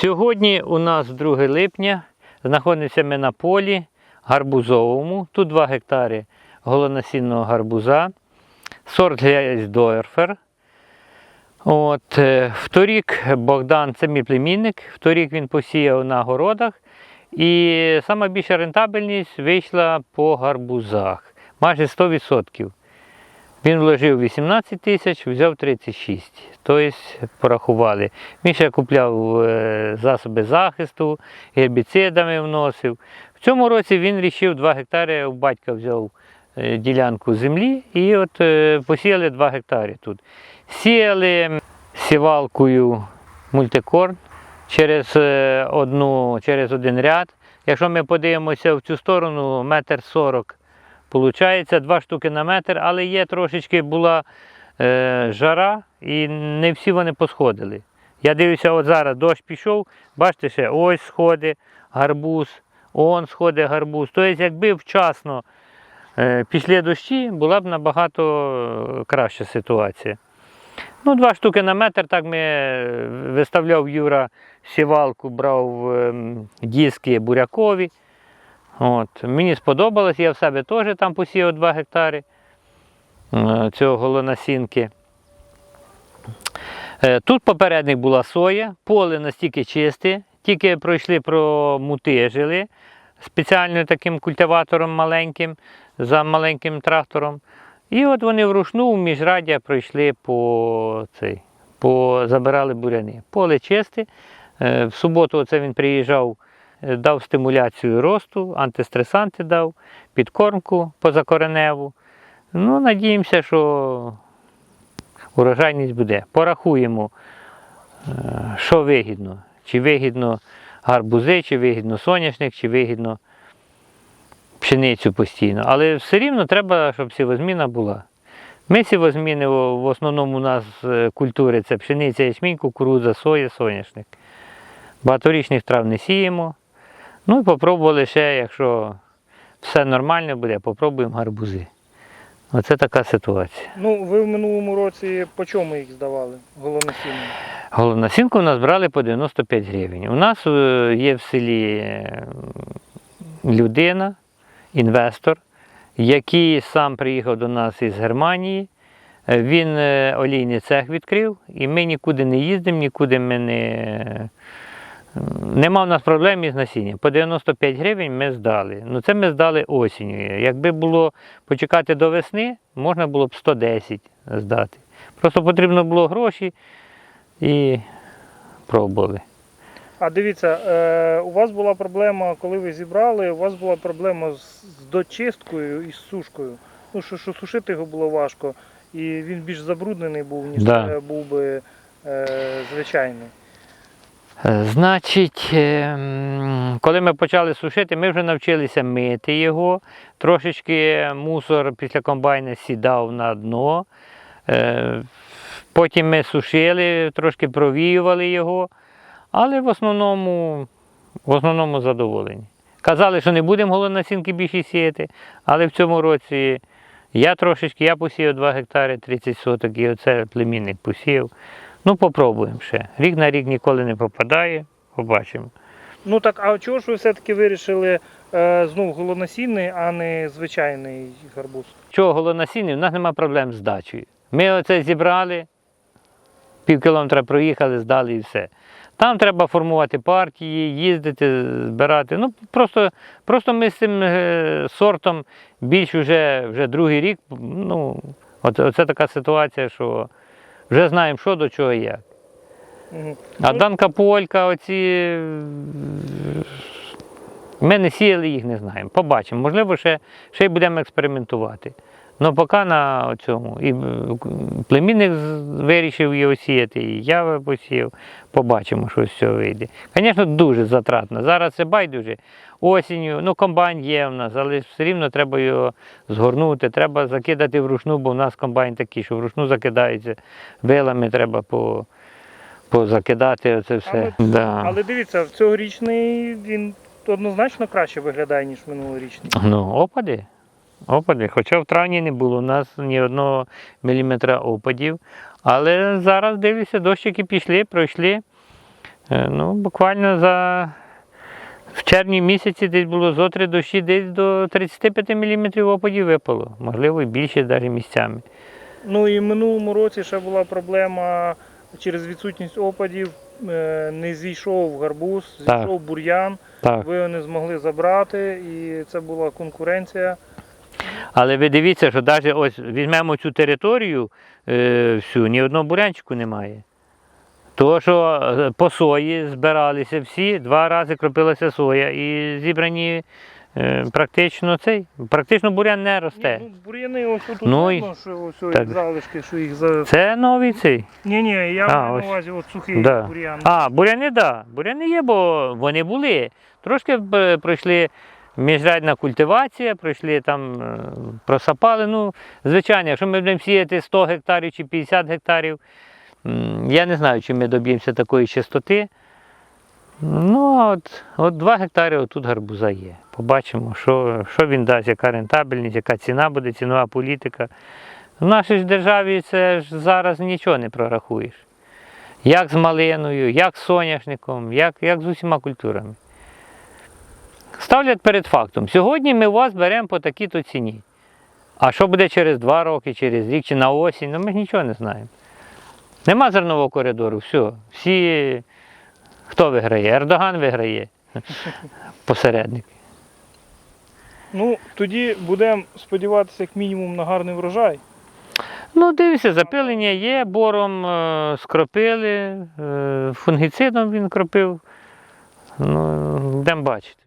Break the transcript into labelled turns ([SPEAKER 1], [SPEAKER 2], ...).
[SPEAKER 1] Сьогодні у нас 2 липня. Знаходимося ми на полі гарбузовому. Тут 2 гектари голонасінного гарбуза. Сорт Гейсдорфер. От, е, вторік Богдан, це мій племінник, вторік він посіяв на городах. І сама більша рентабельність вийшла по гарбузах. Майже 100%. Він вложив 18 тисяч, взяв 36. Тобто порахували. Він ще купляв е, засоби захисту, гербіцидами вносив. В цьому році він вирішив 2 гектари, у батька взяв е, ділянку землі і от е, посіяли 2 гектари тут. Сіяли сівалкою мультикорн через, одну, через один ряд. Якщо ми подивимося в цю сторону, метр сорок Получається два штуки на метр, але є трошечки була е, жара і не всі вони посходили. Я дивлюся, от зараз дощ пішов, бачите, ще ось сходи, гарбуз, он сходить гарбуз. Тобто, якби вчасно е, пішли дощі, була б набагато е, краща ситуація. Ну, два штуки на метр, так ми е, виставляв Юра сівалку, брав ем, диски бурякові. От. Мені сподобалось, я в себе теж там посіяв 2 гектари е, цього голонасінки. Е, Тут попередник була соя, поле настільки чисте, тільки пройшли, промутижили спеціальним таким культиватором маленьким, за маленьким трактором. І от вони вручну в міжраддя пройшли по цей, по, забирали буряни. Поле чисте. Е, В суботу оце він приїжджав дав стимуляцію росту, антистресанти дав, підкормку позакореневу. Ну, надіємося, що урожайність буде. Порахуємо, е, що вигідно. Чи вигідно гарбузи, чи вигідно соняшник, чи вигідно пшеницю постійно. Але все рівно треба, щоб сівозміна була. Ми сівозміни в основному у нас е, культури це пшениця, ячмінь, кукурудза, соя, соняшник. Багаторічних трав не сіємо. Ну і попробували ще, якщо все нормально буде, попробуємо гарбузи. Оце така ситуація.
[SPEAKER 2] Ну, ви в минулому році по чому їх здавали? Головносіння?
[SPEAKER 1] Головносінку у нас брали по 95 гривень. У нас е, є в селі е, людина, інвестор, який сам приїхав до нас із Германії. Е, Він олійний цех відкрив, і ми нікуди не їздимо, нікуди ми не. Нема в нас проблем із насінням. По 95 гривень ми здали. Ну це ми здали осінню. Якби було почекати до весни, можна було б 110 здати. Просто потрібно було гроші і пробували.
[SPEAKER 2] А дивіться, е, у вас була проблема, коли ви зібрали, у вас була проблема з, дочисткою і з сушкою. Ну, що, що сушити його було важко, і він більш забруднений був, ніж
[SPEAKER 1] Да.
[SPEAKER 2] е, був би е, звичайний.
[SPEAKER 1] Е, Значить, е, коли ми почали сушити, ми вже навчилися мити його. Трошечки мусор після комбайна сідав на дно. Е, Потім ми сушили, трошки провіювали його, але в основному, в основному задоволені. Казали, що не будемо голонасінки більше сіяти, але в цьому році я трошечки, я посіяв 2 гектари 30 соток, і оце племінник посіяв. Ну, попробуємо ще. Рік на рік ніколи не попадає, побачимо.
[SPEAKER 2] Ну так, а чого ж ви все-таки вирішили е, знов голоносінний, а не звичайний гарбуз?
[SPEAKER 1] Чого голонасіння, у нас немає проблем з дачею. Ми оце зібрали, пів кілометра проїхали, здали і все. Там треба формувати партії, їздити, збирати. Ну, просто, просто ми з цим е, сортом більш вже, вже другий рік. Ну, оце така ситуація, що вже знаємо, що до чого
[SPEAKER 2] є.
[SPEAKER 1] А Данка Полька, оці. Ми не сіяли їх, не знаємо. Побачимо. Можливо, ще, ще й будемо експериментувати. Ну поки на цьому. І е, племінник вирішив його сіяти, і я посіяв. Побачимо, що з цього вийде. Звісно, дуже затратно. Зараз це байдуже. Осінню, ну комбайн є в нас, але все рівно треба його згорнути, треба закидати вручну, бо в нас комбайн такий, що вручну закидається. Вилами треба по, позакидати оце все. да.
[SPEAKER 2] Але дивіться, цьогорічний він однозначно краще виглядає, ніж минулорічний.
[SPEAKER 1] Ну, опади. Опади. Хоча в травні не було у нас ні одного міліметра опадів. Але зараз дивлюся, дощики пішли, пройшли. Е, Ну, буквально за в червні місяці десь було зо три дощі, десь до 35 мм опадів випало. Можливо, і більше навіть місцями.
[SPEAKER 2] Ну і в минулому році ще була проблема через відсутність опадів. е, Не зійшов гарбуз,
[SPEAKER 1] Так.
[SPEAKER 2] зійшов бур'ян,
[SPEAKER 1] Так.
[SPEAKER 2] ви його не змогли забрати, і це була конкуренція.
[SPEAKER 1] Але ви дивіться, що навіть ось візьмемо цю територію е, всю, ні одного бурянчику немає. Тому що е, по сої збиралися всі, два рази кропилася соя і зібрані е, практично цей. Практично бурян не росте.
[SPEAKER 2] Ні, ну, бур'яни ось тут
[SPEAKER 1] Ну, і-
[SPEAKER 2] видно, що ось
[SPEAKER 1] так.
[SPEAKER 2] залишки, що їх за.
[SPEAKER 1] Це новий цей.
[SPEAKER 2] Ні, ні, я
[SPEAKER 1] А,
[SPEAKER 2] маю
[SPEAKER 1] ось.
[SPEAKER 2] на увазі от сухий
[SPEAKER 1] Да.
[SPEAKER 2] бур'ян.
[SPEAKER 1] А, буряни, так. Да. Буряни є, бо вони були. Трошки пройшли міжрядна культивація, пройшли там, е, просапали. Ну, звичайно, якщо ми будемо сіяти 100 гектарів чи 50 гектарів, я не знаю, чи ми доб'ємося такої чистоти. Ну, от, от 2 гектари отут гарбуза є. Побачимо, що, що він дасть, яка рентабельність, яка ціна буде, цінова політика. В нашій ж державі це ж зараз нічого не прорахуєш. Як з малиною, як з соняшником, як, як з усіма культурами. Ставлять перед фактом. Сьогодні ми вас беремо по такій-то ціні. А що буде через два роки, через рік чи на осінь, ну ми ж нічого не знаємо. Нема зернового коридору, все. Всі, хто виграє? Ердоган виграє. Посередник.
[SPEAKER 2] Ну, тоді будемо сподіватися, як мінімум, на гарний врожай.
[SPEAKER 1] Ну, дивіться, запилення є, бором е, скропили, е, фунгіцидом він кропив. Ну, будемо бачити.